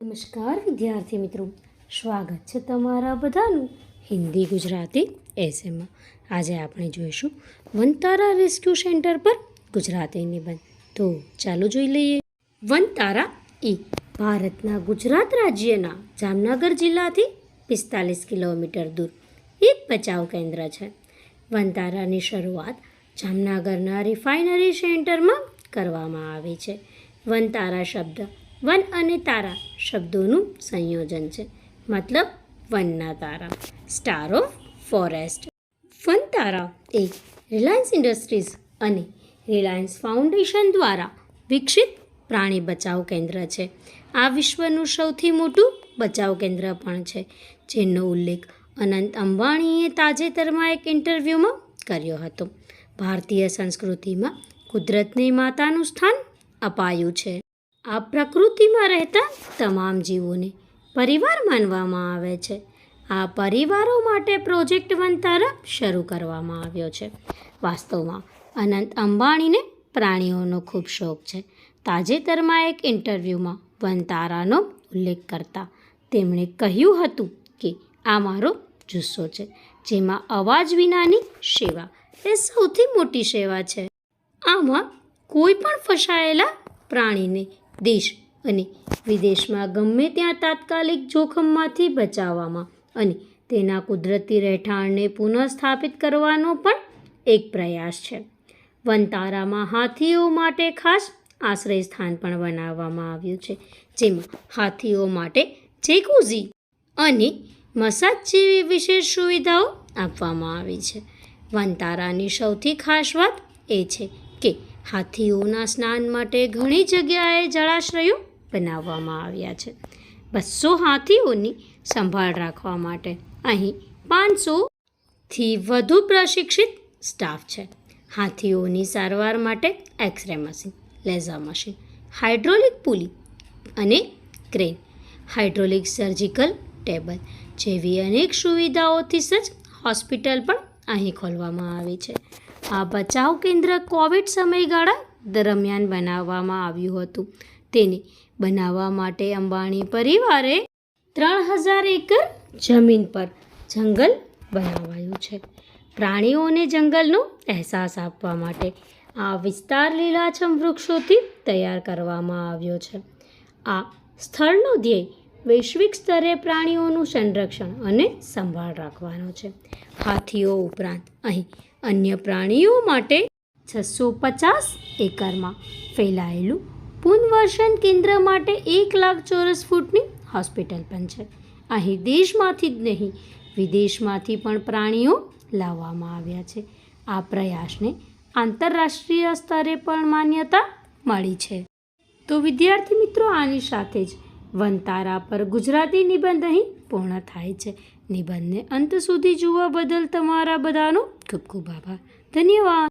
નમસ્કાર વિદ્યાર્થી મિત્રો. સ્વાગત છે તમારા બધાનું હિન્દી ગુજરાતી એસેમાં આજે આપણે જોઈશું વનતારા રેસ્ક્યુ સેન્ટર પર ગુજરાતી નિબંધ. તો ચાલો જોઈ લઈએ. વનતારા ઈ ભારતના ગુજરાત રાજ્યના જામનગર જિલ્લાથી પિસ્તાલીસ કિલોમીટર દૂર એક બચાવ કેન્દ્ર છે. વનતારાની શરૂઆત જામનગરના રિફાઇનરી સેન્ટરમાં કરવામાં આવી છે. વનતારા શબ્દ વન અને તારા શબ્દોનું સંયોજન છે. મતલબ, વનના તારા. Star of forest Vantara એ રિલાયન્સ ઇન્ડસ્ટ્રીઝ અને રિલાયન્સ ફાઉન્ડેશન દ્વારા વિકસિત પ્રાણી બચાવ કેન્દ્ર છે. આ વિશ્વનું સૌથી મોટું બચાવ કેન્દ્ર પણ છે, જેનો ઉલ્લેખ અનંત અંબાણીએ તાજેતરમાં એક ઇન્ટરવ્યૂમાં કર્યો હતો. ભારતીય સંસ્કૃતિમાં કુદરતને માતાનું સ્થાન અપાયું છે. આ પ્રકૃતિમાં રહેતા તમામ જીવોને પરિવાર માનવામાં આવે છે. આ પરિવારો માટે પ્રોજેક્ટ વનતારા શરૂ કરવામાં આવ્યો છે. વાસ્તવમાં અનંત અંબાણીને પ્રાણીઓનો ખૂબ શોખ છે. તાજેતરમાં એક ઇન્ટરવ્યૂમાં વનતારાનો ઉલ્લેખ કરતા તેમણે કહ્યું હતું કે આ મારો જુસ્સો છે, જેમાં અવાજ વિનાની સેવા એ સૌથી મોટી સેવા છે. આમાં કોઈ પણ ફસાયેલા પ્રાણીને દેશ અને વિદેશમાં ગમે ત્યાં તાત્કાલિક જોખમમાંથી બચાવવામાં અને તેના કુદરતી રહેઠાણને પુનઃસ્થાપિત કરવાનો પણ એક પ્રયાસ છે. વનતારામાં હાથીઓ માટે ખાસ આશ્રય સ્થાન પણ બનાવવામાં આવ્યું છે, જેમાં હાથીઓ માટે જેકુઝી અને મસાજ જેવી વિશેષ સુવિધાઓ આપવામાં આવી છે. વનતારાની સૌથી ખાસ વાત એ છે કે હાથીઓના સ્નાન માટે ઘણી જગ્યાએ જળાશયો બનાવવામાં આવ્યા છે. બસો હાથીઓની સંભાળ રાખવા માટે અહીં પાંચસોથી વધુ પ્રશિક્ષિત સ્ટાફ છે. હાથીઓની સારવાર માટે x ray machine, laser machine, hydraulic pulley અને ક્રેન, હાઇડ્રોલિક સર્જિકલ ટેબલ જેવી અનેક સુવિધાઓથી સજ્જ હોસ્પિટલ પણ અહીં ખોલવામાં આવી છે. આ બચાવ કેન્દ્ર કોવિડ સમયગાળા દરમિયાન બનાવવામાં આવ્યું હતું. તેને બનાવવા માટે અંબાણી પરિવારે ત્રણ હજાર એકર જમીન પર જંગલ બનાવાયું છે. પ્રાણીઓને જંગલનો અહેસાસ આપવા માટે આ વિસ્તાર લીલાછમ વૃક્ષોથી તૈયાર કરવામાં આવ્યો છે. આ સ્થળનો ધ્યેય વૈશ્વિક સ્તરે પ્રાણીઓનું સંરક્ષણ અને સંભાળ રાખવાનો છે. હાથીઓ ઉપરાંત અહીં અન્ય પ્રાણીઓ માટે છસો પચાસ એકરમાં ફેલાયેલું પુનર્વસન કેન્દ્ર માટે એક લાખ ચોરસ ફૂટની હોસ્પિટલ પણ છે. અહીં દેશમાંથી જ નહીં, વિદેશમાંથી પણ પ્રાણીઓ લાવવામાં આવ્યા છે. આ પ્રયાસને આંતરરાષ્ટ્રીય સ્તરે પણ માન્યતા મળી છે. તો વિદ્યાર્થી મિત્રો, આની સાથે જ વનતારા પર ગુજરાતી નિબંધ અહીં પૂર્ણ થાય છે. નિબંધને અંત સુધી જોવા બદલ તમારા બધાનો ખૂબ ખૂબ આભાર. ધન્યવાદ.